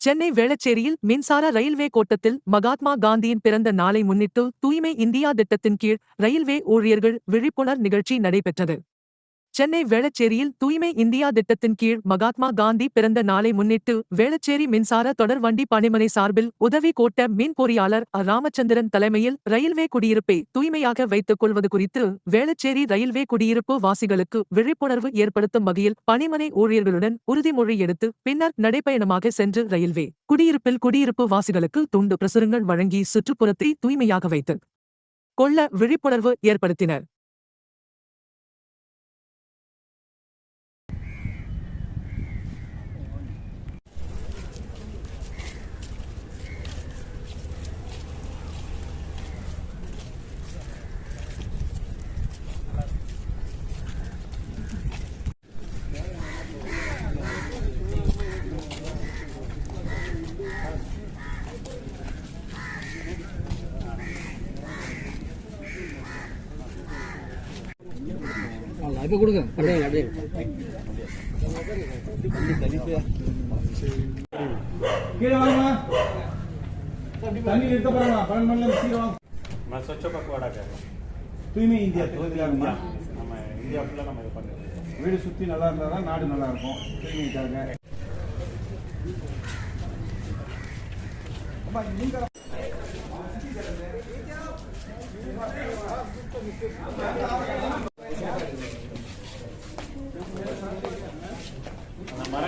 சென்னை வேளச்சேரியில் மின்சார ரயில்வே கோட்டத்தில் மகாத்மா காந்தியின் பிறந்த நாளை முன்னிட்டு தூய்மை இந்தியா திட்டத்தின் கீழ் ரயில்வே ஊழியர்கள் விழிப்புணர் நிகழ்ச்சி நடைபெற்றது. சென்னை வேளச்சேரியில் தூய்மை இந்தியா திட்டத்தின் கீழ் மகாத்மா காந்தி பிறந்த நாளை முன்னிட்டு வேளச்சேரி மின்சார தொடர்வண்டி பணிமனை சார்பில் உதவி கோட்ட மின் பொறியாளர் அ. ராமச்சந்திரன் தலைமையில் ரயில்வே குடியிருப்பை தூய்மையாக வைத்துக் கொள்வது குறித்து வேளச்சேரி ரயில்வே குடியிருப்பு வாசிகளுக்கு விழிப்புணர்வு ஏற்படுத்தும் வகையில் பணிமனை ஊழியர்களுடன் உறுதிமொழி எடுத்து பின்னர் நடைப்பயணமாக சென்று ரயில்வே குடியிருப்பில் குடியிருப்பு வாசிகளுக்கு துண்டு பிரசுரங்கள் வழங்கி சுற்றுப்புறத்தை தூய்மையாக வைத்து கொள்ள விழிப்புணர்வு ஏற்படுத்தினர் இப்போ கொடுங்க அப்படியே கீழே வாங்கம்மா. தண்ணி எடுத்த போறாங்க பன்னெண்டு மணில சீரம் நான் ஸ்வச்ச பக்கவாடா தூய்மை இந்தியா தூய்மையாகுமா நம்ம இந்தியா ஃபுல்லாக நம்ம இது பண்ணுறோம் வீடு சுற்றி நல்லா இருந்தால் தான் நாடு நல்லா இருக்கும். தூய்மைக்காக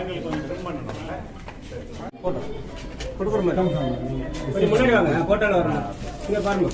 ஆங்கிள் கொஞ்சம் ட்ரிம் பண்ணணும்ல கொடுக்குற வாங்க போட்டோவில் வரணும் இங்கே பாருங்க.